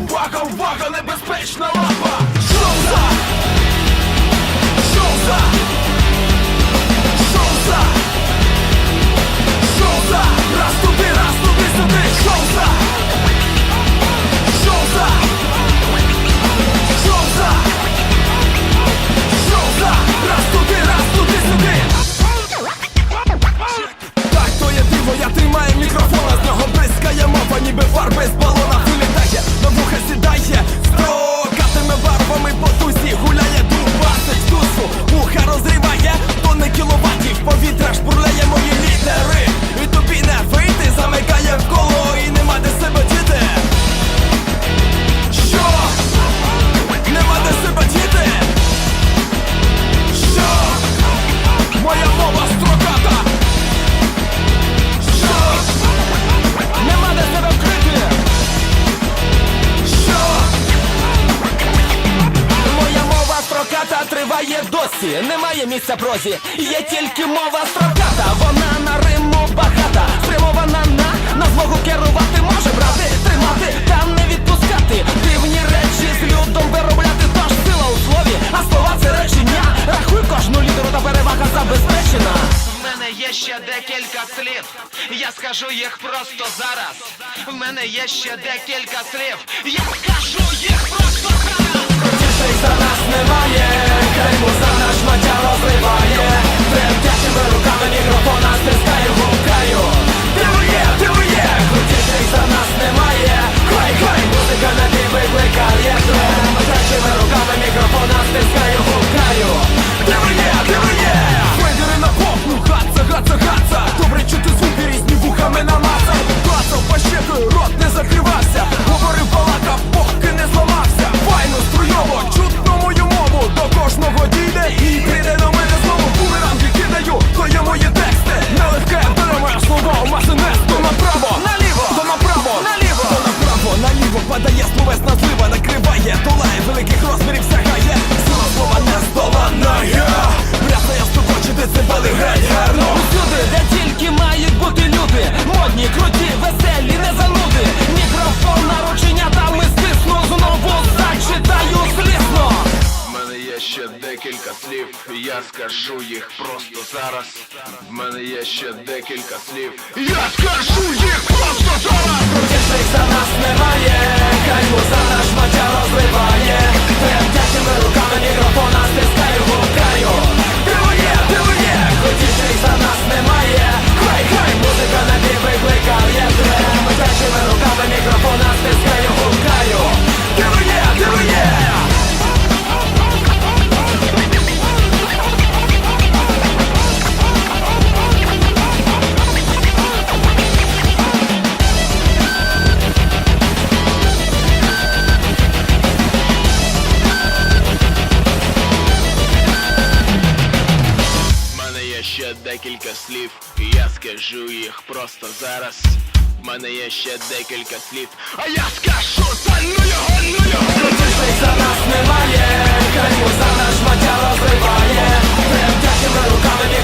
увага, увага, небезпечна лапа! Шоуза! Шоуза! Шоуза! Шоуза! Раз туди, раз туди, сюди! Шоуза! Шоуза! Шоуза! Шоуза! Раз туди, раз туди, сюди! Так, то є диво, я тримаю мікрофон, а з нього бризкає мова, ніби фарби з балона триває досі. Немає місця прозі, є тільки мова строката. Вона на риму багата, спрямована на на змогу керувати може брати, тримати та не відпускати. Дивні речі з людом виробляти, тож сила у слові, а слова це речення. Рахуй кожну літеру та перевага забезпечена. В мене є ще декілька слів. Я скажу їх просто зараз. В мене є ще декілька слів. Я скажу їх просто зараз. Закривався. Говорив балакав, поки не зламався. Файно, струйово, чутно декілька слів. Я скажу їх просто зараз. В мене є ще декілька слів. Я скажу їх просто зараз. Крутіших за нас немає Кайму за наш маття розливає Тремтячими руками мікрофона стискаю, гукаю Дивує, дивує, крутіших за нас немає Хай, хай, музика на бій викликає Тремтячими руками мікрофона стискаю, Скажу їх просто зараз. В мене є ще декілька слів. А я скажу, та ну його, ну його. Крутіших за нас немає Кайму за наш матя розриває Прям Тремтячими руками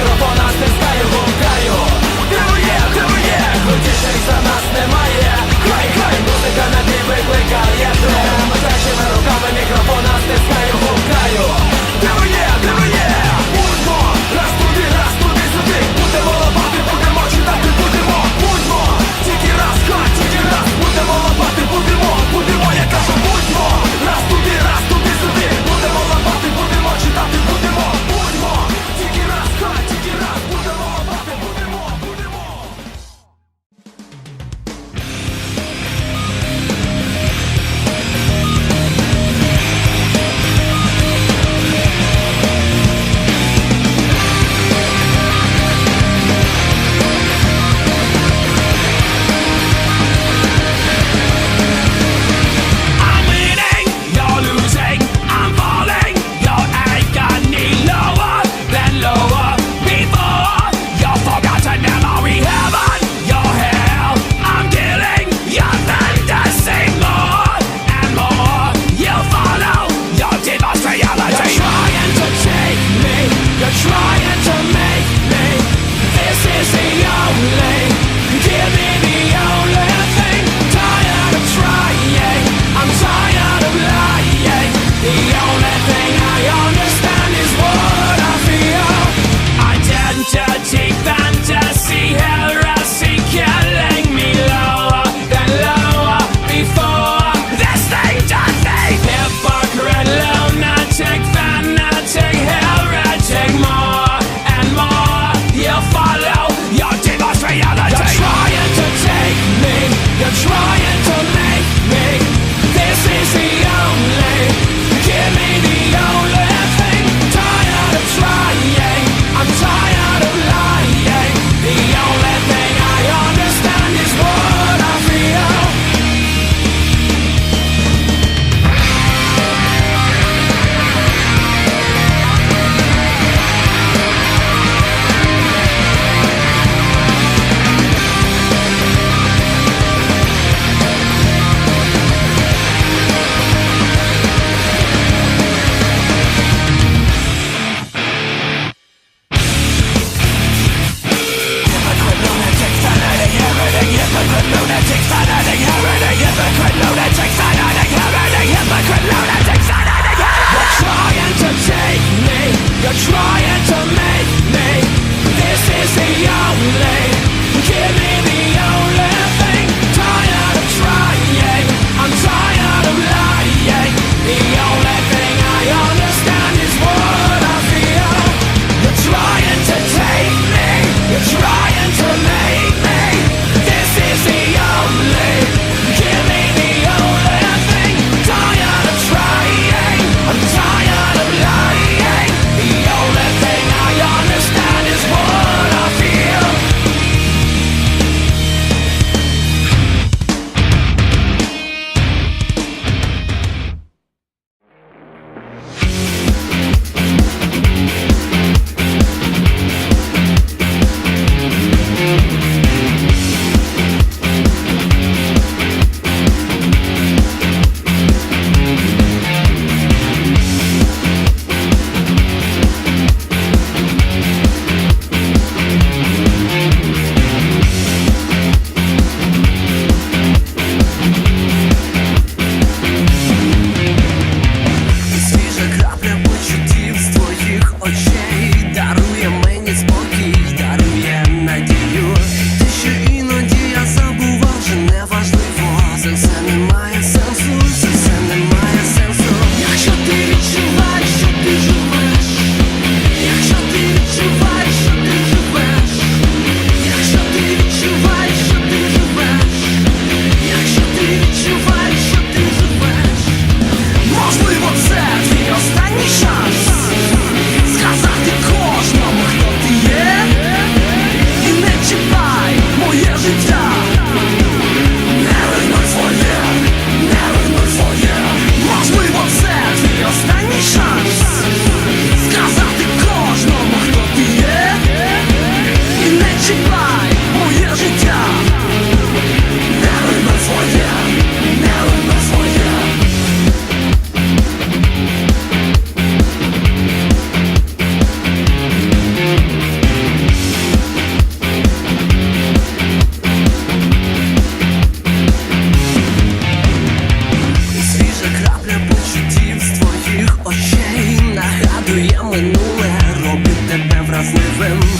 минуле робить тебе вразливим.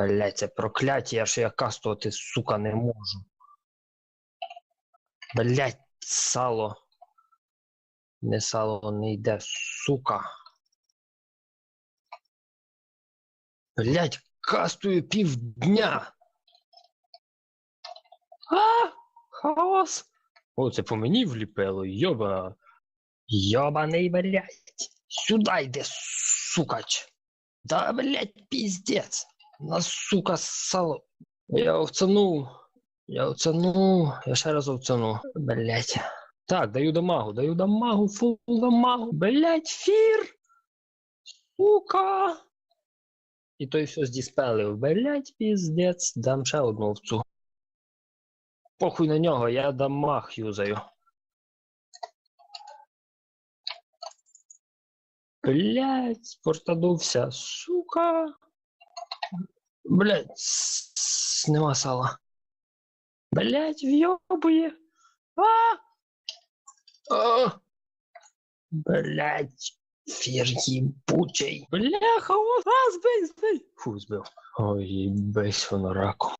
Блять, це прокляття, ж я кастувати, сука, не можу. Блять, сало. Не сало не йде, сука. Блять, кастую півдня. А, хаос. О, це по мені вліпило, йоба. Йобаний, блять. Сюда йде, сукач. Да, блять, пиздец. На, сука, сало. Я овцанув. Я овцанув. Я ще раз овцанув. Блять. Так, даю дамагу, даю дамагу, фул дамагу. Блять, фір. Сука. І той все здіспелив. Блять, піздець. Дам ще одну овцу. Похуй на нього, я дамаг юзаю. Блять, спортадувся, сука. Блять, нема сала. Блять, вйобує. А! А! Блять, фір їбучий. Бляха, у вас збий, збий. Фу, збив. Ой, бейс воно раку.